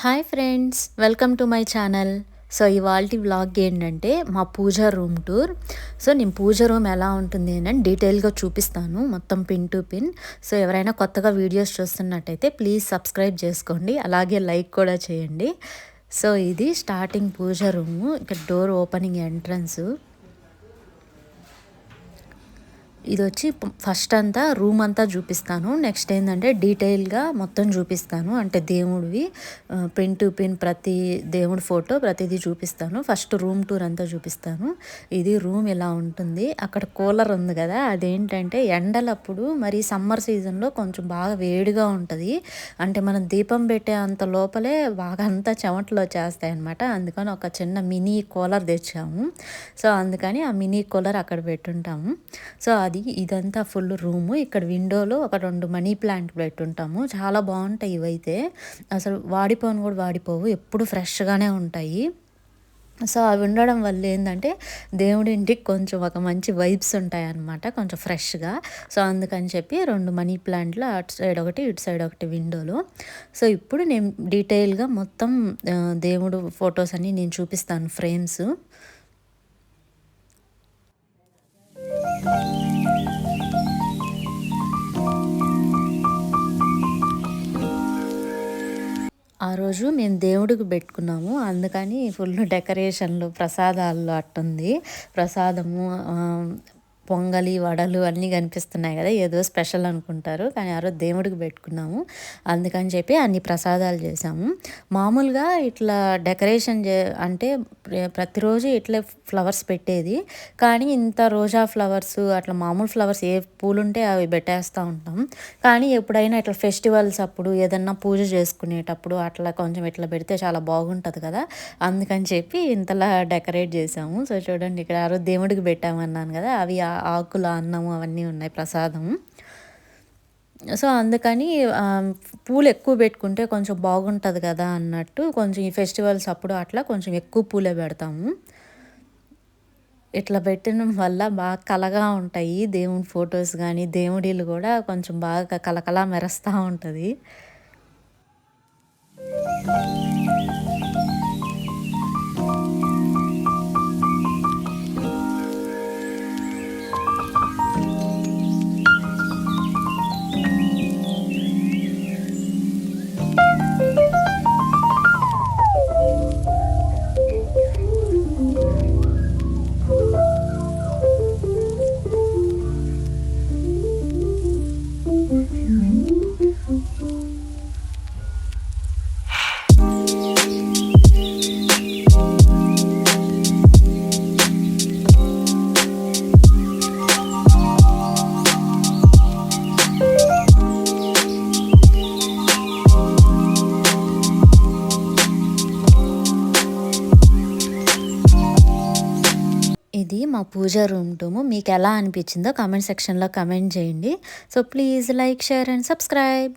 Hi friends welcome to my channel. So ఇవాళ vlog ఏంటంటే మా పూజ రూమ్ టూర్. సో నేను పూజ రూమ్ ఎలా ఉంటుంది అని డీటెయిల్గా చూపిస్తాను మొత్తం పిన్ టు పిన్. సో ఎవరైనా కొత్తగా వీడియోస్ చూస్తున్నట్టయితే ప్లీజ్ సబ్స్క్రైబ్ చేసుకోండి అలాగే లైక్ కూడా చేయండి. సో ఇది స్టార్టింగ్ పూజ రూము ఇక్కడ డోర్ ఓపెనింగ్ ఎంట్రన్స్. ఇది వచ్చి ఫస్ట్ అంతా రూమ్ అంతా చూపిస్తాను. నెక్స్ట్ ఏంటంటే డీటెయిల్గా మొత్తం చూపిస్తాను. అంటే దేవుడివి పిన్ టు పిన్ ప్రతి దేవుడి ఫోటో ప్రతిదీ చూపిస్తాను. ఫస్ట్ రూమ్ టూర్ అంతా చూపిస్తాను. ఇది రూమ్ ఇలా ఉంటుంది. అక్కడ కూలర్ ఉంది కదా అదేంటంటే ఎండలప్పుడు మరి సమ్మర్ సీజన్లో కొంచెం బాగా వేడిగా ఉంటుంది. అంటే మనం దీపం పెట్టే అంత లోపలే బాగా అంతా చెమటలు వచ్చేస్తాయి అనమాట అందుకని ఒక చిన్న మినీ కూలర్ తెచ్చాము. సో అందుకని ఆ మినీ కూలర్ అక్కడ పెట్టుంటాము. సో అది అది ఇదంతా ఫుల్ రూము. ఇక్కడ విండోలో ఒక రెండు మనీ ప్లాంట్ పెట్టుంటాము. చాలా బాగుంటాయి ఇవైతే. అసలు వాడిపోను కూడా వాడిపోవు. ఎప్పుడు ఫ్రెష్గానే ఉంటాయి. సో అవి ఉండడం వల్ల ఏంటంటే దేవుడి ఇంటికి కొంచెం ఒక మంచి వైబ్స్ ఉంటాయన్నమాట కొంచెం ఫ్రెష్గా. సో అందుకని చెప్పి రెండు మనీ ప్లాంట్లు అటు సైడ్ ఒకటి ఇటు సైడ్ ఒకటి విండోలో. సో ఇప్పుడు నేను డీటెయిల్గా మొత్తం దేవుడు ఫొటోస్ అన్నీ నేను చూపిస్తాను ఫ్రేమ్స్. రోజు మేము దేవుడికి పెట్టుకున్నాము. అందుకని ఫుల్ డెకరేషన్లు ప్రసాదాలు అట్టుంది. ప్రసాదము పొంగలి వడలు అన్నీ కనిపిస్తున్నాయి కదా ఏదో స్పెషల్ అనుకుంటారు. కానీ ఆ రోజు దేవుడికి పెట్టుకున్నాము. అందుకని చెప్పి అన్ని ప్రసాదాలు చేసాము మామూలుగా ఇట్లా డెకరేషన్ చే అంటే ప్రతిరోజు ఇట్లా ఫ్లవర్స్ పెట్టేది. కానీ ఇంత రోజా ఫ్లవర్స్ అట్లా మామూలు ఫ్లవర్స్ ఏ పూలు ఉంటే అవి పెట్టేస్తూ ఉంటాం. కానీ ఎప్పుడైనా ఇట్లా ఫెస్టివల్స్ అప్పుడు ఏదన్నా పూజ చేసుకునేటప్పుడు అట్లా కొంచెం ఇట్లా పెడితే చాలా బాగుంటుంది కదా. అందుకని చెప్పి ఇంతలా డెకరేట్ చేసాము సో చూడండి ఇక్కడ ఆ రోజు దేవుడికి పెట్టామన్నాను కదా అవి ఆకుల అన్నము అవన్నీ ఉన్నాయి ప్రసాదం. సో అందుకని పూలు ఎక్కువ పెట్టుకుంటే కొంచెం బాగుంటుంది కదా అన్నట్టు కొంచెం ఈ ఫెస్టివల్స్ అప్పుడు అట్లా కొంచెం ఎక్కువ పూలే పెడతాము. ఇట్లా పెట్టడం వల్ల బాగా కలగా ఉంటాయి దేవుని ఫొటోస్ కానీ దేవుడిలు కూడా కొంచెం బాగా కలకలా మెరుస్తూ ఉంటుంది. ఇది మా పూజ రూమ్ టూము మీకు ఎలా అనిపించిందో కామెంట్ సెక్షన్లో కమెంట్ చేయండి. So please like share and subscribe.